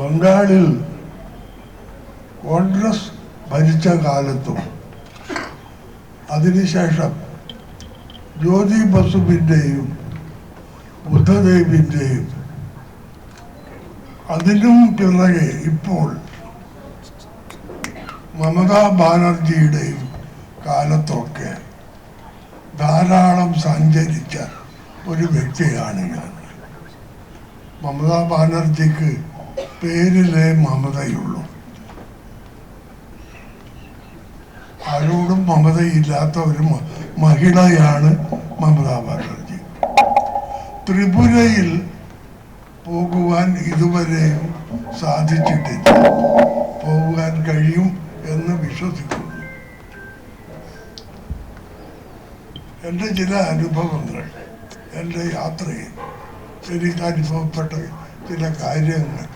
ബംഗാളിൽ കോൺഗ്രസ് ഭരിച്ച കാലത്തും അതിനുശേഷം ജ്യോതി ബസുവിന്റെയും ബുദ്ധദേവിന്റെയും അതിനും പിറകെ ഇപ്പോൾ മമതാ ബാനർജിയുടെയും കാലത്തൊക്കെ ധാരാളം സഞ്ചരിച്ച ഒരു വ്യക്തിയാണ് ഞാൻ. മമതാ ബാനർജിക്ക് പേരിലെ മമതയുള്ളൂ. ആരോടും മമതയില്ലാത്ത ഒരു മഹിളയാണ് മമതാ ബാനർജി. ത്രിപുരയിൽ പോകുവാൻ ഇതുവരെയും സാധിച്ചിട്ടില്ല. പോകാൻ കഴിയും എന്ന് വിശ്വസിക്കുന്നു. എന്റെ ചില അനുഭവങ്ങൾ എന്റെ യാത്രയിൽ എനിക്ക് അനുഭവപ്പെട്ട ചില കാര്യങ്ങൾ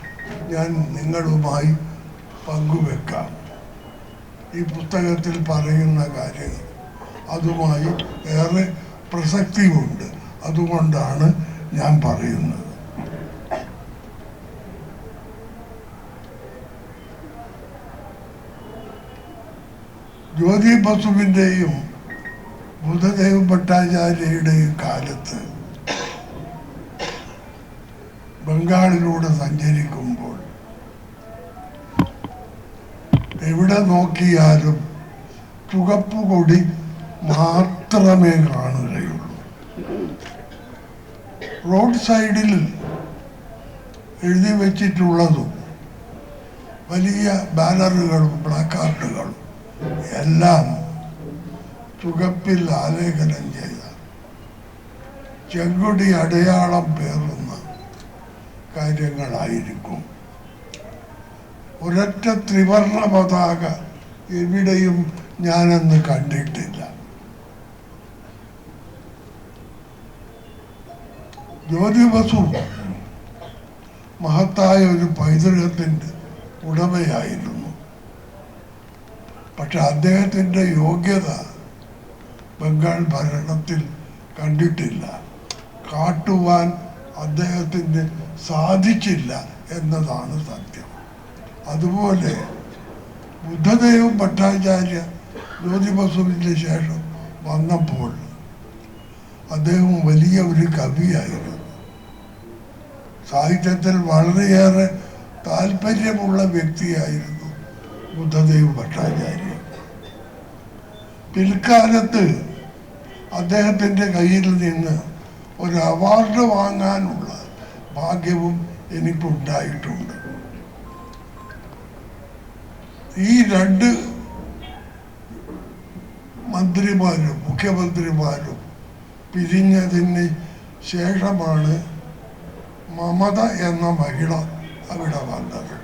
ഞാൻ നിങ്ങളുമായി പങ്കുവെക്കാം. ഈ പുസ്തകത്തിൽ പറയുന്ന കാര്യങ്ങൾ അതുമായി ഏറെ പ്രസക്തിയുണ്ട്. അതുകൊണ്ടാണ് ഞാൻ പറയുന്നത്. ജ്യോതി ബസുവിന്റെയും ബുധദേവ് ഭട്ടാചാര്യയുടെയും കാലത്ത് ബംഗാളിലൂടെ സഞ്ചരിക്കുമ്പോൾ എവിടെ നോക്കിയാലും ചുവപ്പ് കൊടി മാത്രമേ കാണുകയുള്ളൂ. റോഡ് സൈഡിൽ എഴുതി വച്ചിട്ടുള്ളതും വലിയ ബാനറുകളും പ്ലാക്കാർഡുകളും എല്ലാം തുകപ്പിൽ ആലേഖനം ചെയ്ത ചെങ്കൊടി അടയാളം പേറുന്ന കാര്യങ്ങളായിരിക്കും. ഒരൊറ്റ ത്രിവർണ പതാക എവിടെയും ഞാനന്ന് കണ്ടിട്ടില്ല. ജ്യോതിബസു മഹത്തായ ഒരു പൈതൃകത്തിന്റെ ഉടമയായിരുന്നു. പക്ഷെ അദ്ദേഹത്തിന്റെ യോഗ്യത ബംഗാൾ ഭരണത്തിൽ കണ്ടിട്ടില്ല. കാട്ടുവാൻ അദ്ദേഹത്തിന് സാധിച്ചില്ല എന്നതാണ് സത്യം. അതുപോലെ ബുദ്ധദേവും ഭട്ടാചാര്യ ജ്യോതിബസുവിന്റെ ശേഷം വന്നപ്പോൾ അദ്ദേഹം വലിയ ഒരു കവിയായിരുന്നു. സാഹിത്യത്തിൽ വളരെയേറെ താല്പര്യമുള്ള വ്യക്തിയായിരുന്നു ബുദ്ധദേവ് ഭട്ടാചാര്യ. പിൽക്കാലത്ത് അദ്ദേഹത്തിന്റെ കയ്യിൽ നിന്ന് ഒരു അവാർഡ് വാങ്ങാനുള്ള ഭാഗ്യവും എനിക്കുണ്ടായിട്ടുണ്ട്. ഈ രണ്ട് മന്ത്രിമാരും മുഖ്യമന്ത്രിമാരും പിരിഞ്ഞതിന് ശേഷമാണ് മമത എന്ന മഹിള അവിടെ വന്നത്.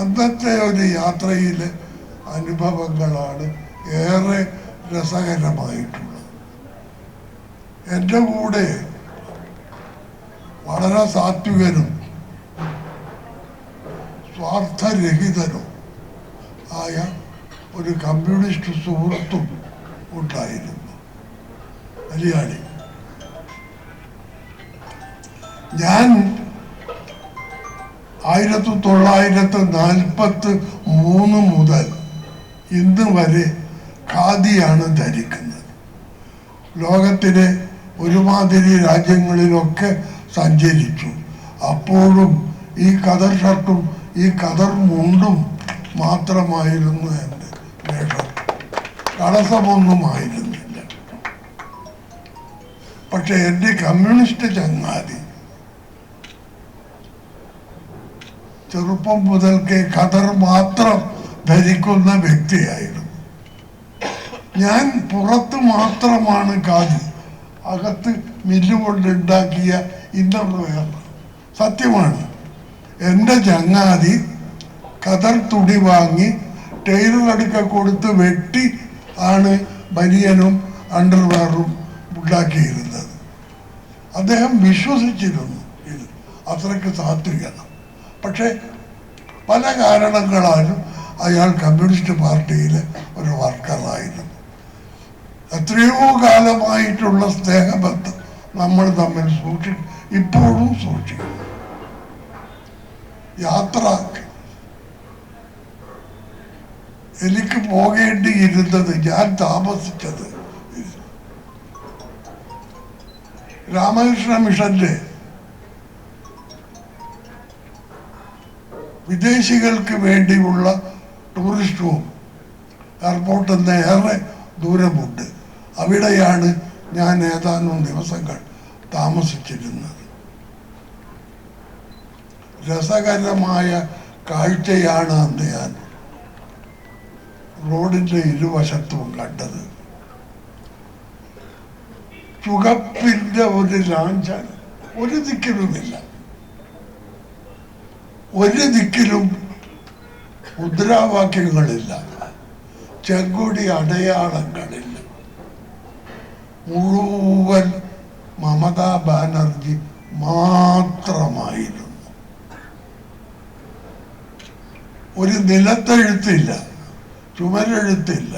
അന്നത്തെ ഒരു യാത്രയിലെ അനുഭവങ്ങളാണ് ഏറെ രസകരമായിട്ടുള്ളത്. എന്റെ കൂടെ വളരെ സാത്വികനും സ്വാർത്ഥരഹിതനും ആയ ഒരു കമ്മ്യൂണിസ്റ്റ് സുഹൃത്തും ഉണ്ടായിരുന്നു. മലയാളി. ഞാൻ ആയിരത്തി തൊള്ളായിരത്തി നാൽപ്പത്തി മൂന്ന് മുതൽ ഇന്ന് വരെ ഖാദിയാണ് ധരിക്കുന്നത്. ലോകത്തിലെ ഒരുമാതിരി രാജ്യങ്ങളിലൊക്കെ സഞ്ചരിച്ചു. അപ്പോഴും ഈ കഥ ഷർട്ടും ഈ കതർ മുണ്ടും മാത്രമായിരുന്നു എന്റെ വേഷം തടസ്സമൊന്നും ആയിരുന്നില്ല പക്ഷെ എന്റെ കമ്മ്യൂണിസ്റ്റ് ചങ്ങാതി ചെറുപ്പം മുതൽക്കേ ഖദർ മാത്രം ധരിക്കുന്ന വ്യക്തിയായിരുന്നു. ഞാൻ പുറത്ത് മാത്രമാണ് കാതി അകത്ത് മില്ലുകൊണ്ടുണ്ടാക്കിയ ഇന്നർ സത്യമാണ്. എന്റെ ചങ്ങാതി കതർ തുടി വാങ്ങി ടൈലറടുക്ക കൊടുത്ത് വെട്ടി ആണ് ബനിയനും അണ്ടർവെയറും ഉണ്ടാക്കിയിരുന്നത്. അദ്ദേഹം വിശ്വസിച്ചിരുന്നു ഇത്. അത്രയ്ക്ക് സാത്വികണം പക്ഷേ പല കാരണങ്ങളാലും അയാൾ കമ്മ്യൂണിസ്റ്റ് പാർട്ടിയിലെ ഒരു വർക്കറായിരുന്നു. എത്രയോ കാലമായിട്ടുള്ള സ്നേഹബന്ധം നമ്മൾ തമ്മിൽ സൂക്ഷി ഇപ്പോഴും സൂക്ഷിക്കും യാത്ര എനിക്ക് പോകേണ്ടിയിരുന്നത് ഞാൻ താമസിച്ചത് രാമകൃഷ്ണ മിഷന്റെ വിദേശികൾക്ക് വേണ്ടിയുള്ള ടൂറിസ്റ്റ് ഹോം എയർപോർട്ടിൽ നിന്ന് ഏറെ ദൂരമുണ്ട്. അവിടെയാണ് ഞാൻ ഏതാനും ദിവസങ്ങൾ താമസിച്ചിരുന്നത്. രസകരമായ കാഴ്ചയാണ് അന്ന് ഞാൻ റോഡിന്റെ ഇരുവശത്തും കണ്ടത്. ചുകപ്പിന്റെ ഒരു ലാഞ്ച ഒരു ദിക്കിലുമില്ല. ഒരു ദിക്കിലും മുദ്രാവാക്യങ്ങളില്ല. ചെങ്കൊടി അടയാളങ്ങളില്ല. മുഴുവൻ മമതാ ബാനർജി മാത്രമായിരുന്നു. ഒരു നിലത്തെഴുത്തില്ല ചുമരെഴുത്തില്ല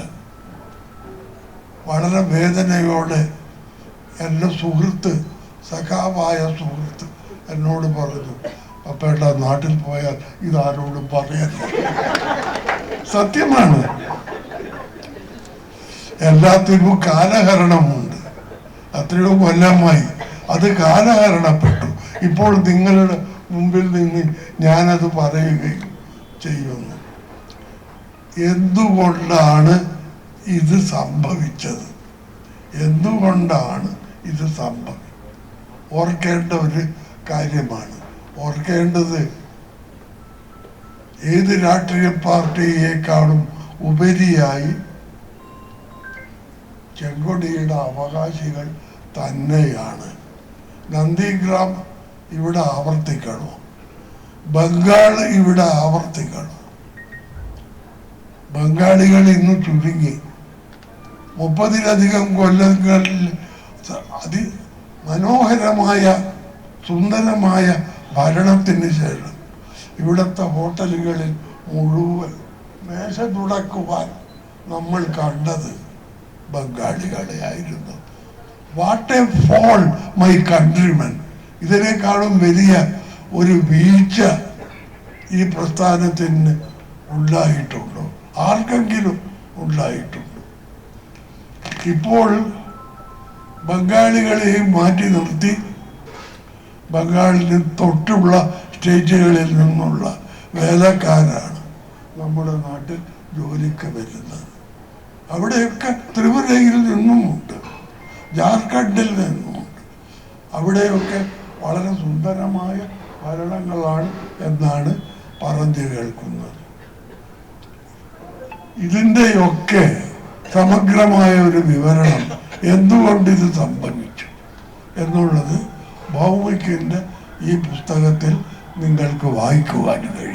വളരെ വേദനയോടെ എന്റെ സുഹൃത്ത് സഖാവായ സുഹൃത്ത് എന്നോട് പറഞ്ഞു പപ്പേട്ട നാട്ടിൽ പോയാൽ ഇതാരോടും പറയരുത് സത്യമാണ്. എല്ലാത്തിനും കാലഹരണമുണ്ട്. അത്രയോ കൊല്ലമായി അത് കാലഹരണപ്പെട്ടു. ഇപ്പോൾ നിങ്ങളുടെ മുമ്പിൽ നിന്ന് ഞാനത് പറയുകയും ചെയ്യുന്നു എന്തുകൊണ്ടാണ് ഇത് സംഭവിച്ചത്? എന്തുകൊണ്ടാണ് ഇത് സംഭവി? ഓർക്കേണ്ട ഒരു കാര്യമാണ്. ഓർക്കേണ്ടത് ഏത് രാഷ്ട്രീയ പാർട്ടിയേക്കാളും ഉപരിയായി ചെങ്കൊടിയുടെ അവകാശികൾ തന്നെയാണ്. നന്ദിഗ്രാം ഇവിടെ ആവർത്തിക്കണോ? ബംഗാൾ ഇവിടെ ആവർത്തിക്കണം. ബംഗാളികൾ ഇന്ന് ചുരുങ്ങി. മുപ്പതിലധികം കൊല്ലങ്ങളിൽ അതി മനോഹരമായ സുന്ദരമായ ഭരണത്തിന് ശേഷം ഇവിടുത്തെ ഹോട്ടലുകളിൽ മുഴുവൻ മേശ തുടക്കുവാൻ നമ്മൾ കണ്ടത് ബംഗാളികളെ ആയിരുന്നു. What a fall my countrymen. ഇതിനേക്കാളും വലിയ ഒരു വീഴ്ച ഈ പ്രസ്ഥാനത്തിന് ഉണ്ടായിട്ടുണ്ടോ? ആർക്കെങ്കിലും ഉണ്ടായിട്ടുണ്ടോ? ഇപ്പോൾ ബംഗാളികളെയും മാറ്റി നിർത്തി ബംഗാളിന് തൊട്ടുള്ള സ്റ്റേറ്റുകളിൽ നിന്നുള്ള വേലക്കാരാണ് നമ്മുടെ നാട്ടിൽ ജോലിക്ക് വരുന്നത്. അവിടെയൊക്കെ ത്രിപുരയിൽ നിന്നുമുണ്ട് ജാർഖണ്ഡിൽ നിന്നുമുണ്ട്. അവിടെയൊക്കെ വളരെ സുന്ദരമായ ഭരണങ്ങളാണ് എന്നാണ് പറഞ്ഞു കേൾക്കുന്നത്. ഇതിന്റെയൊക്കെ സമഗ്രമായ ഒരു വിവരണം എന്തുകൊണ്ട് ഇത് സംഭവിച്ചു എന്നുള്ളത് ഭൗമിക്കിന്റെ ഈ പുസ്തകത്തിൽ നിങ്ങൾക്ക് വായിക്കുവാൻ കഴിയും.